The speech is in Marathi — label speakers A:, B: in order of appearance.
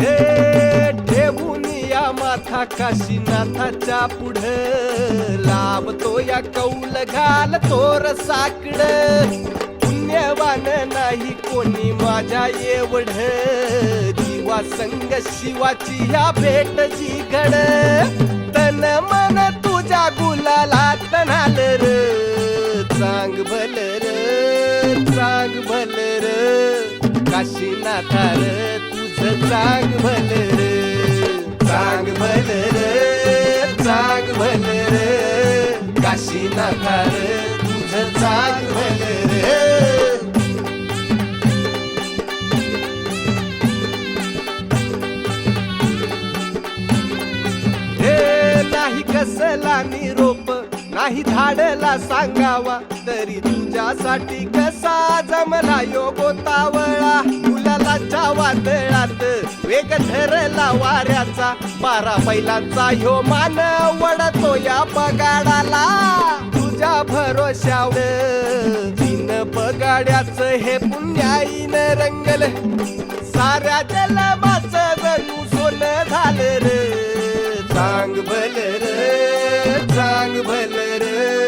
A: ए ठेवून या माथा काशीनाथाच्या पुढ. लाभतो या कौल घाल तोर साकड. पुण्यवान नाही कोणी माझ्या एवढ. दिवा संग शिवाची ह्या भेट जी घड तन मन तुझ्या गुलाला तनाल र. चांग भल र चांग भल र. काशीनाथा र तुझ चांग चांग भल रे चांग भल र काशीनाथा र तुझ चांग भल रे. नाही कसला निरोप नाही धाडला सांगावा तरी तुझ्यासाठी कसा जमला योगोतावळा गोतावा. धरला वाऱ्याचा बारा बैलांचा ह्यो मान वडतो या पगाडाला. तुझ्या भरोश्यावर तीन पगाड्याच हे पुण्याईन रंगल. साऱ्या जलमाच जणू सोन झालं रे. चांग भल रे चांग भल रे.